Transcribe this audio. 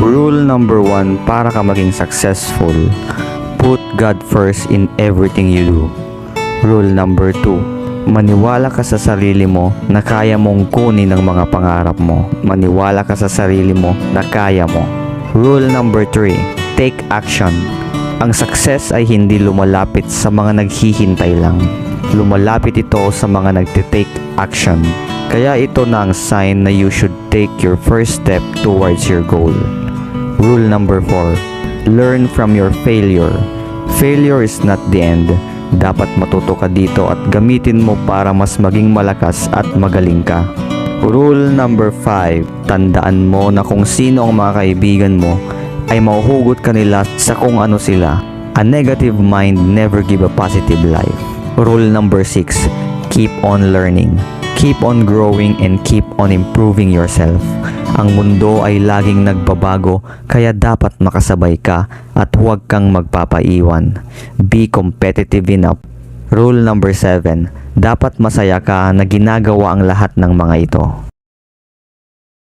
Rule number one para ka maging successful, put God first in everything you do. Rule number two, maniwala ka sa sarili mo na kaya mong kunin ang mga pangarap mo. Maniwala ka sa sarili mo na kaya mo. Rule number three, take action. Ang success ay hindi lumalapit sa mga naghihintay lang. Lumalapit ito sa mga nagtitake action. Kaya ito na ang sign na you should take your first step towards your goal. Rule number 4. Learn from your failure. Failure is not the end. Dapat matuto ka dito at gamitin mo para mas maging malakas at magaling ka. Rule number 5. Tandaan mo na kung sino ang mga kaibigan mo ay mahuhugot ka nila sa kung ano sila. A negative mind never give a positive life. Rule number 6. Keep on learning. Keep on growing and keep on improving yourself. Ang mundo ay laging nagbabago kaya dapat makasabay ka at huwag kang magpapaiwan. Be competitive enough. Rule number 7. Dapat masaya ka na ginagawa ang lahat ng mga ito.